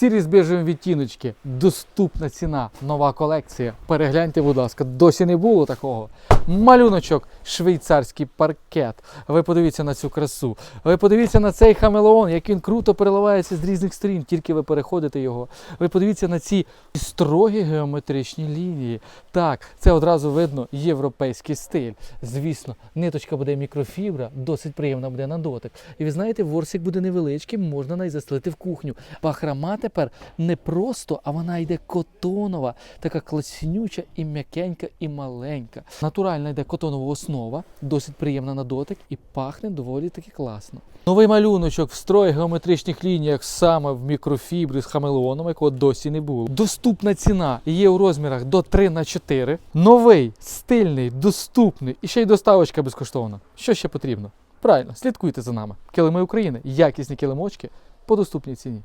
Сірі з біжевим відтіночки, доступна ціна, нова колекція. Перегляньте, будь ласка, досі не було такого. Малюночок, швейцарський паркет. Ви подивіться на цю красу. Ви подивіться на цей хамелеон, як він круто переливається з різних сторін, тільки ви переходите його. Ви подивіться на ці строгі геометричні лінії. Так, це одразу видно європейський стиль. Звісно, ниточка буде мікрофібра, досить приємна буде на дотик. І ви знаєте, ворсик буде невеличким, можна навіть застелити в кухню. Бахрама тепер не просто, а вона йде котонова, така класнюча і м'якенька, і маленька. Натуральна йде котонова основа, досить приємна на дотик і пахне доволі таки класно. Новий малюночок в строї геометричних лініях саме в мікрофібрі з хамелеоном, якого досі не було. Доступна ціна є у розмірах до 3 на 4. Новий, стильний, доступний і ще й доставочка безкоштовна. Що ще потрібно? Правильно, слідкуйте за нами. Килими України, якісні килимочки по доступній ціні.